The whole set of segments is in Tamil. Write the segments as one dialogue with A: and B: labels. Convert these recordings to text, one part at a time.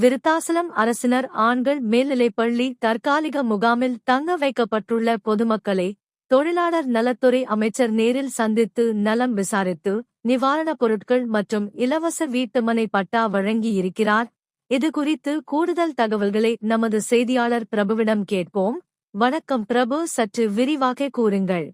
A: விருத்தாசலம் அரசினர் ஆண்கள் மேல்நிலைப்பள்ளி தற்காலிக முகாமில் தங்க வைக்கப்பட்டுள்ள பொதுமக்களை தொழிலாளர் நலத்துறை அமைச்சர் நேரில் சந்தித்து நலம் விசாரித்து நிவாரணப் பொருட்கள் மற்றும் இலவச வீட்டுமனை பட்டா வழங்கியிருக்கிறார். இதுகுறித்து கூடுதல் தகவல்களை நமது செய்தியாளர் பிரபுவிடம் கேட்போம். வணக்கம் பிரபு சற்று விரிவாக கூறுங்கள்.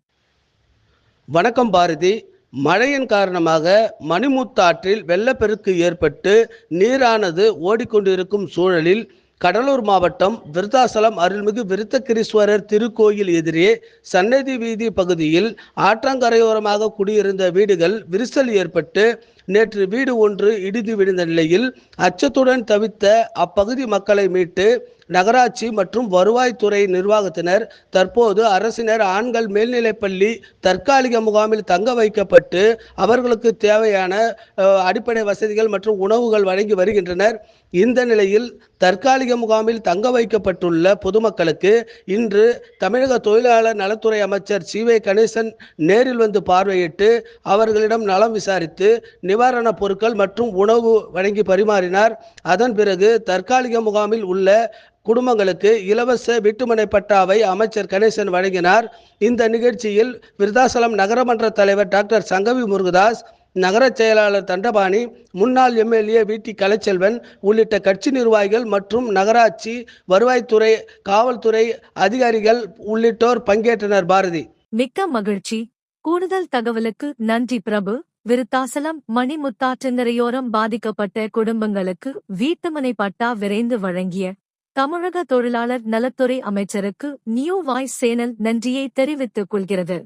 B: வணக்கம் பாரதி. மழையின் காரணமாக மணிமுத்தாற்றில் வெள்ளப்பெருக்கு ஏற்பட்டு நீரானது ஓடிக்கொண்டிருக்கும் சூழலில் கடலூர் மாவட்டம் விருத்தாசலம் அருள்மிகு விருத்தகிரீஸ்வரர் திருக்கோயில் எதிரே சன்னதி வீதி பகுதியில் ஆற்றங்கரையோரமாக குடியிருந்த வீடுகள் விரிசல் ஏற்பட்டு நேற்று வீடு ஒன்று இடிந்து விழுந்த நிலையில் அச்சத்துடன் தவித்த அப்பகுதி மக்களை மீட்டு நகராட்சி மற்றும் வருவாய்த்துறை நிர்வாகத்தினர் தற்போது அரசினர் ஆண்கள் மேல்நிலைப்பள்ளி தற்காலிக முகாமில் தங்க வைக்கப்பட்டு அவர்களுக்கு தேவையான அடிப்படை வசதிகள் மற்றும் உணவுகள் வழங்கி வருகின்றனர். இந்த நிலையில் தற்காலிக முகாமில் தங்க வைக்கப்பட்டுள்ள பொதுமக்களுக்கு இன்று தமிழக தொழிலாளர் நலத்துறை அமைச்சர் சி. வே. கணேசன் நேரில் வந்து பார்வையிட்டு அவர்களிடம் நலம் விசாரித்து நிவாரணப் பொருட்கள் மற்றும் உணவு வழங்கி பரிமாறினார். அதன் பிறகு தற்காலிக முகாமில் உள்ள குடும்பங்களுக்கு இலவச வீட்டுமனை பட்டாவை அமைச்சர் கணேசன் வழங்கினார். இந்த நிகழ்ச்சியில் விருதாசலம் நகரமன்ற தலைவர் டாக்டர் சங்கவி முருகதாஸ் நகர செயலாளர் தண்டபாணி முன்னாள் எம்எல்ஏ வி. டி. கலைச்செல்வன் உள்ளிட்ட கட்சி நிர்வாகிகள் மற்றும் நகராட்சி வருவாய்த்துறை காவல்துறை அதிகாரிகள் உள்ளிட்டோர் பங்கேற்றனர். பாரதி.
A: மிக்க மகிழ்ச்சி. கூடுதல் தகவலுக்கு நன்றி பிரபு. விருத்தாசலம் மணிமுத்தாற்றங்கரையோரம் பாதிக்கப்பட்ட குடும்பங்களுக்கு வீட்டுமனை பட்டா விரைந்து வழங்கிய தமிழக தொழிலாளர் நலத்துறை அமைச்சருக்கு நியூ வாய்ஸ் சேனல் நன்றியை தெரிவித்துக் கொள்கிறது.